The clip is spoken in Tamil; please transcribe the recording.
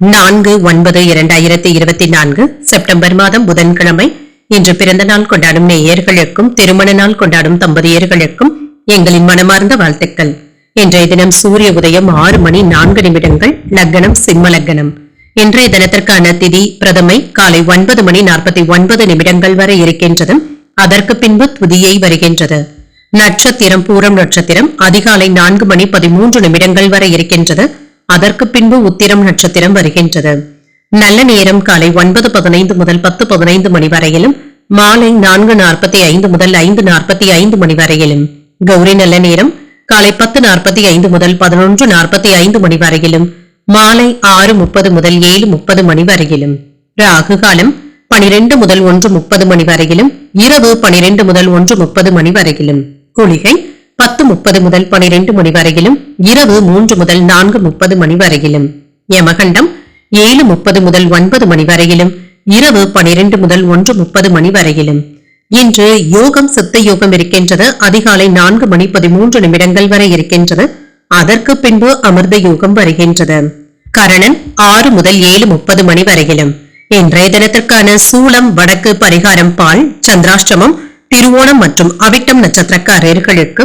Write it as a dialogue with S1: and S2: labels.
S1: நான்கு ஒன்பது இரண்டாயிரத்தி இருபத்தி நான்கு செப்டம்பர் மாதம் புதன்கிழமை. இன்று பிறந்த நாள் கொண்டாடும் நேயர்களுக்கும் திருமண நாள் கொண்டாடும் தம்பதியர்களுக்கும் எங்களின் மனமார்ந்த வாழ்த்துக்கள். இன்றைய தினம் சூரிய உதயம் ஆறு மணி நான்கு நிமிடங்கள் லக்னம் சிம்ம லக்னம். இன்றைய தினத்திற்கான திதி பிரதமை காலை ஒன்பது மணி நாற்பத்தி ஒன்பது நிமிடங்கள் வரை இருக்கின்றது அதற்கு பின்பு துதியை வருகின்றது. நட்சத்திரம் பூரம் நட்சத்திரம் அதிகாலை நான்கு மணி பதிமூன்று நிமிடங்கள் வரை இருக்கின்றது. அதற்கு பின்பு உத்திரம் நட்சத்திரம் வருகின்றது. நல்ல நேரம் காலை ஒன்பது பதினைந்து முதல் பத்து பதினைந்து மணி வரையிலும் மாலை நான்கு நாற்பத்தி ஐந்து முதல் ஐந்து நாற்பத்தி ஐந்து மணி வரையிலும். கௌரி நல்ல நேரம் காலை பத்து நாற்பத்தி ஐந்து முதல் பதினொன்று நாற்பத்தி ஐந்து மணி வரையிலும் மாலை ஆறு முப்பது முதல் ஏழு முப்பது மணி வரையிலும். ராகு காலம் பனிரெண்டு முதல் ஒன்று முப்பது மணி வரையிலும் இரவு பனிரெண்டு முதல் ஒன்று முப்பது மணி வரையிலும். குளிகை பத்து முப்பது முதல் பனிரெண்டு மணி வரையிலும் இரவு மூன்று முதல் நான்கு முப்பது மணி வரையிலும். யமகண்டம் ஏழு முப்பது முதல் ஒன்பது மணி வரையிலும் இரவு பனிரெண்டு முதல் ஒன்று முப்பது மணி வரையிலும். இன்று யோகம் சித்த யோகம் இருக்கின்றது. அதிகாலை நான்கு மணி பதிமூன்று நிமிடங்கள் வரை இருக்கின்றது. அதற்கு பின்பு அமிர்த யோகம் வருகின்றது. கரணன் ஆறு முதல் ஏழு முப்பது மணி வரையிலும். இன்றைய தினத்திற்கான சூளம் வடக்கு பரிகாரம் பால் சந்திராஷ்டமம் திருவோணம் மற்றும் அவிட்டம் நட்சத்திரக்காரர்களுக்கு